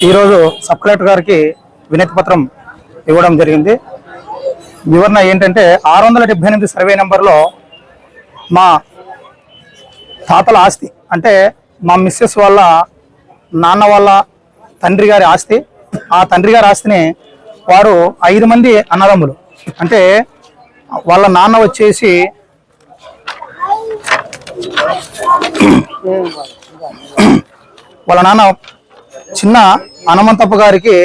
ఈరోజు sub collector గారికి వినతి పత్రం ఇవ్వడం జరిగింది. వివరణ ఏంటంటే ఆరు వందల డెబ్బై ఎనిమిది సర్వే నెంబర్లో మా తాతల ఆస్తి అంటే మా మిస్సెస్ వాళ్ళ నాన్న వాళ్ళ తండ్రి గారి ఆస్తి ఆ తండ్రి గారి ఆస్తిని వారు ఐదు మంది అన్నదమ్ములు అంటే వాళ్ళ నాన్న వచ్చేసి వాళ్ళ నాన్న చిన్న హనుమంతప్ప గారికి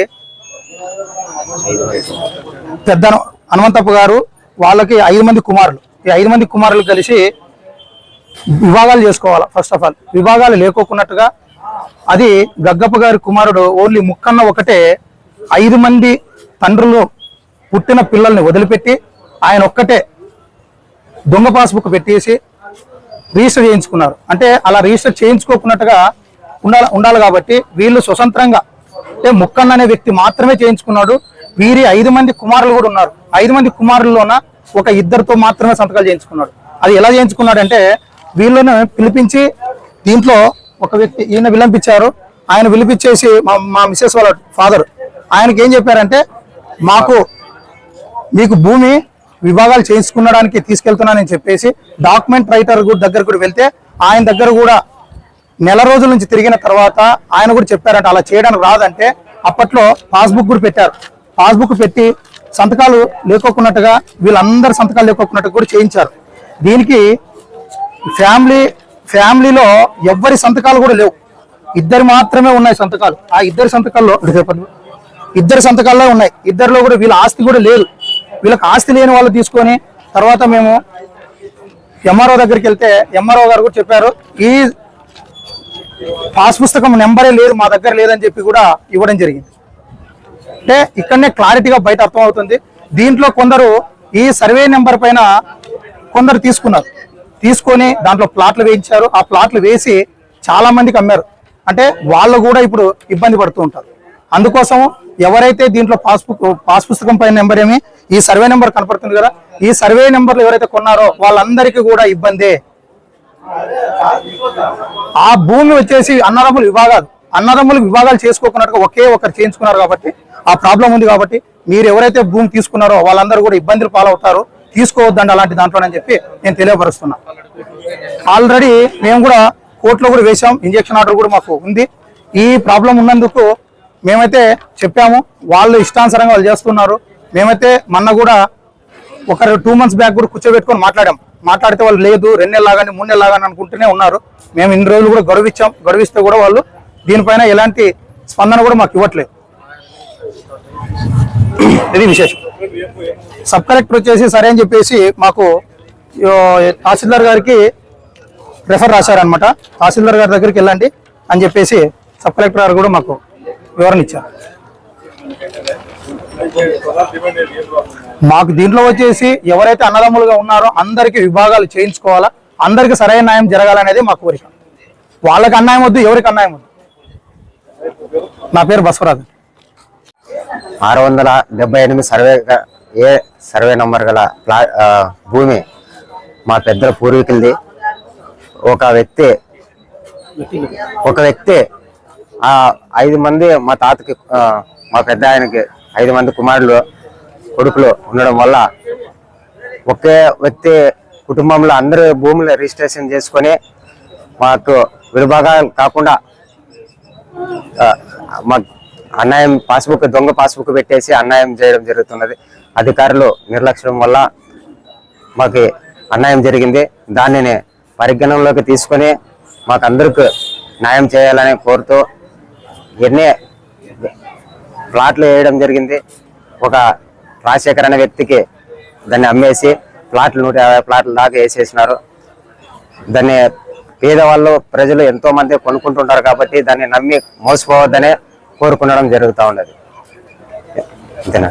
పెద్ద హనుమంతప్ప గారు వాళ్ళకి ఐదు మంది కుమారులు. ఈ ఐదు మంది కుమారులు కలిసి విభాగాలు చేసుకోవాలి ఫస్ట్ ఆఫ్ ఆల్ విభాగాలు లేకోకున్నట్టుగా అది గగ్గప్ప గారి కుమారుడు ఓన్లీ ముక్కన్న ఒకటే ఐదు మంది తండ్రులు పుట్టిన పిల్లల్ని వదిలిపెట్టి ఆయన ఒక్కటే దొంగ పాస్బుక్ పెట్టేసి రిజిస్టర్ చేయించుకున్నారు. అంటే అలా రిజిస్టర్ చేయించుకోకున్నట్టుగా ఉండాలి ఉండాలి కాబట్టి వీళ్ళు స్వతంత్రంగా అంటే ముక్కన్న అనే వ్యక్తి మాత్రమే చేయించుకున్నాడు. వీరి ఐదు మంది కుమారులు కూడా ఉన్నారు. ఐదు మంది కుమారుల్లోన ఒక ఇద్దరితో మాత్రమే సంతకాలు చేయించుకున్నాడు. అది ఎలా చేయించుకున్నాడంటే వీళ్ళని పిలిపించి దీంట్లో ఒక వ్యక్తి ఈయన విలంపించారు. ఆయన విలిపించేసి మా మా మిస్సెస్ వాళ్ళ ఫాదర్ ఆయనకి ఏం చెప్పారంటే మాకు మీకు భూమి విభాగాలు చేయించుకునడానికి తీసుకెళ్తున్నానని చెప్పేసి డాక్యుమెంట్ రైటర్ దగ్గర కూడా వెళ్తే ఆయన దగ్గర కూడా నెల రోజుల నుంచి తిరిగిన తర్వాత ఆయన కూడా చెప్పారంట అలా చేయడానికి రాదంటే అప్పట్లో పాస్బుక్ కూడా పెట్టారు. పాస్బుక్ పెట్టి సంతకాలు లేకోకున్నట్టుగా వీళ్ళందరి సంతకాలు లేకోకున్నట్టుగా కూడా చేయించారు. దీనికి ఫ్యామిలీ ఫ్యామిలీలో ఎవ్వరి సంతకాలు కూడా లేవు. ఇద్దరు మాత్రమే ఉన్నాయి సంతకాలు. ఆ ఇద్దరి సంతకాల్లో చెప్పండి ఇద్దరు సంతకాల్లో ఉన్నాయి. ఇద్దరిలో కూడా వీళ్ళ ఆస్తి కూడా లేదు. వీళ్ళకి ఆస్తి లేని వాళ్ళు తీసుకొని తర్వాత మేము ఎంఆర్ఓ దగ్గరికి వెళ్తే ఎంఆర్ఓ గారు కూడా చెప్పారు ఈ పాస్ పుస్తకం నెంబరే లేదు మా దగ్గర లేదని చెప్పి కూడా ఇవ్వడం జరిగింది. అంటే ఇక్కడనే క్లారిటీగా బయట అర్థమవుతుంది. దీంట్లో కొందరు ఈ సర్వే నెంబర్ పైన కొందరు తీసుకున్నారు. తీసుకొని దాంట్లో ప్లాట్లు వేయించారు. ఆ ప్లాట్లు వేసి చాలా మందికి అమ్మారు. అంటే వాళ్ళు కూడా ఇప్పుడు ఇబ్బంది పడుతూ ఉంటారు. అందుకోసం ఎవరైతే దీంట్లో పాస్బుక్ పాస్ పుస్తకం పైన నెంబర్ ఏమి ఈ సర్వే నెంబర్ కనపడుతుంది కదా ఈ సర్వే నెంబర్లు ఎవరైతే కొన్నారో వాళ్ళందరికీ కూడా ఇబ్బందే. ఆ భూమి వచ్చేసి అన్నదమ్ములు విభాగాలు. అన్నదమ్ములు విభాగాలు చేసుకోకున్నట్టుగా ఒకే ఒకరు చేయించుకున్నారు కాబట్టి ఆ ప్రాబ్లం ఉంది కాబట్టి మీరు ఎవరైతే భూమి తీసుకున్నారో వాళ్ళందరూ కూడా ఇబ్బందులు పాలవుతారు. తీసుకోవద్దండి అలాంటి దాంట్లోనని చెప్పి నేను తెలియపరుస్తున్నా. ఆల్రెడీ మేము కూడా కోర్టులో కూడా వేశాం. ఇంజక్షన్ ఆర్డర్ కూడా మాకు ఉంది. ఈ ప్రాబ్లం ఉన్నందుకు మేమైతే చెప్పాము. వాళ్ళు ఇష్టానుసారంగా వాళ్ళు చేస్తున్నారు. మేమైతే మొన్న కూడా ఒక టూ మంత్స్ బ్యాక్ కూడా కూర్చోబెట్టుకొని మాట్లాడాం. మాట్లాడితే వాళ్ళు లేదు రెండు నెలలు లాగానే మూడు నెలలు లాగానే అనుకుంటూనే ఉన్నారు. మేము ఇన్ని రోజులు కూడా గౌరవించాం గౌరవిస్తే కూడా వాళ్ళు దీనిపైన ఎలాంటి స్పందన కూడా మాకు ఇవ్వట్లేదు. ఇది విశేషం. సబ్ కలెక్టర్ వచ్చేసి సరే అని చెప్పేసి మాకు తహసీల్దార్ గారికి రెఫర్ రాశారనమాట తహసీల్దార్ గారి దగ్గరికి వెళ్ళండి అని చెప్పేసి సబ్ కలెక్టర్ గారు కూడా మాకు వివరణ ఇచ్చారు. మాకు దీంట్లో వచ్చేసి ఎవరైతే అన్నదమ్ములుగా ఉన్నారో అందరికి విభాగాలు చేయించుకోవాలా? అందరికి సరైన న్యాయం జరగాలనేది మా కోరిక. వాళ్ళకి అన్యాయం వద్దు ఎవరికి అన్యాయం వద్దు. నా పేరు బసవరాజు. ఆరు వందల డెబ్బై ఎనిమిది సర్వే ఏ సర్వే నంబర్ గల ప్లా భూమి మా పెద్దల పూర్వీకులది. ఒక వ్యక్తి ఒక వ్యక్తి ఐదు మంది మా తాతకి మా పెద్ద ఆయనకి ఐదు మంది కుమారులు కొడుకులు ఉండడం వల్ల ఒకే వ్యక్తి కుటుంబంలో అందరూ భూములు రిజిస్ట్రేషన్ చేసుకొని మాకు విభాగాలు కాకుండా మా అన్యాయం పాస్బుక్ దొంగ పాస్బుక్ పెట్టేసి అన్యాయం చేయడం జరుగుతున్నది. అధికారులు నిర్లక్ష్యం వల్ల మాకు అన్యాయం జరిగింది. దానిని పరిగణనలోకి తీసుకొని మాకు అందరికి న్యాయం చేయాలని కోరుతూ ఎన్నే ప్లాట్లు వేయడం జరిగింది. ఒక రాజశేఖర్ అనే వ్యక్తికి దాన్ని అమ్మేసి ప్లాట్లు నూట యాభై ప్లాట్ల దాకా వేసేసినారు. దాన్ని పేదవాళ్ళు ప్రజలు ఎంతో మంది కొనుక్కుంటుంటారు కాబట్టి దాన్ని నమ్మి మోసపోవద్దనే కోరుకునడం జరుగుతూ ఉన్నది. అంతేనా?